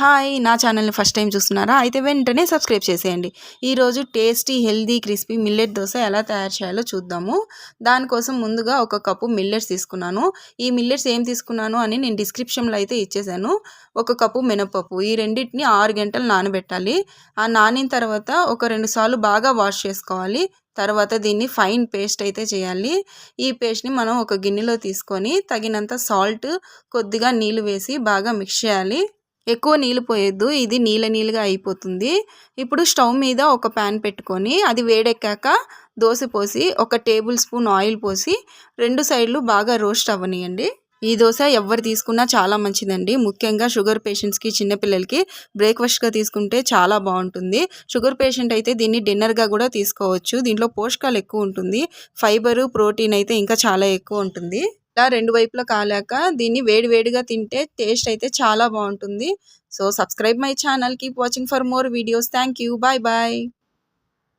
Hi నా ఛానల్ని first time చూస్తున్నారా? అయితే వెంటనే సబ్స్క్రైబ్ చేసేయండి. ఈరోజు tasty healthy crispy millet dosa ఎలా తయారు చేయాలో చూద్దాము. దానికోసం ముందుగా ఒక కప్పు మిల్లెట్స్ తీసుకున్నాను. ఈ మిల్లెట్స్ ఏం తీసుకున్నాను అని నేను డిస్క్రిప్షన్లో అయితే ఇచ్చేసాను. ఒక కప్పు మినపప్పు ఈ రెండింటిని ఆరు గంటలు నానబెట్టాలి. ఆ నానిన తర్వాత ఒక రెండు సార్లు బాగా వాష్ చేసుకోవాలి. తర్వాత దీన్ని ఫైన్ పేస్ట్ అయితే చేయాలి. ఈ పేస్ట్ని మనం ఒక గిన్నెలో తీసుకొని తగినంత సాల్ట్ కొద్దిగా నీళ్ళు వేసి బాగా మిక్స్ చేయాలి. ఎక్కువ నీళ్ళు పోయొద్దు ఇది నీళ్ళ నీళ్ళుగా అయిపోతుంది. ఇప్పుడు స్టవ్ మీద ఒక ప్యాన్ పెట్టుకొని అది వేడెక్కాక దోశ పోసి ఒక టేబుల్ స్పూన్ ఆయిల్ పోసి రెండు సైడ్లు బాగా రోస్ట్ అవ్వనియండి. ఈ దోశ ఎవరు తీసుకున్నా చాలా మంచిదండి. ముఖ్యంగా షుగర్ పేషెంట్స్కి చిన్నపిల్లలకి బ్రేక్ఫాస్ట్గా తీసుకుంటే చాలా బాగుంటుంది. షుగర్ పేషెంట్ అయితే దీన్ని డిన్నర్గా కూడా తీసుకోవచ్చు. దీంట్లో పోషకాలు ఎక్కువ ఉంటుంది. ఫైబరు ప్రోటీన్ అయితే ఇంకా చాలా ఎక్కువ ఉంటుంది. రెండు వైపులా కాలాక దీన్ని వేడి వేడిగా తింటే టేస్ట్ అయితే చాలా బాగుంటుంది. So subscribe my channel. Keep watching for more videos. Thank you. Bye bye.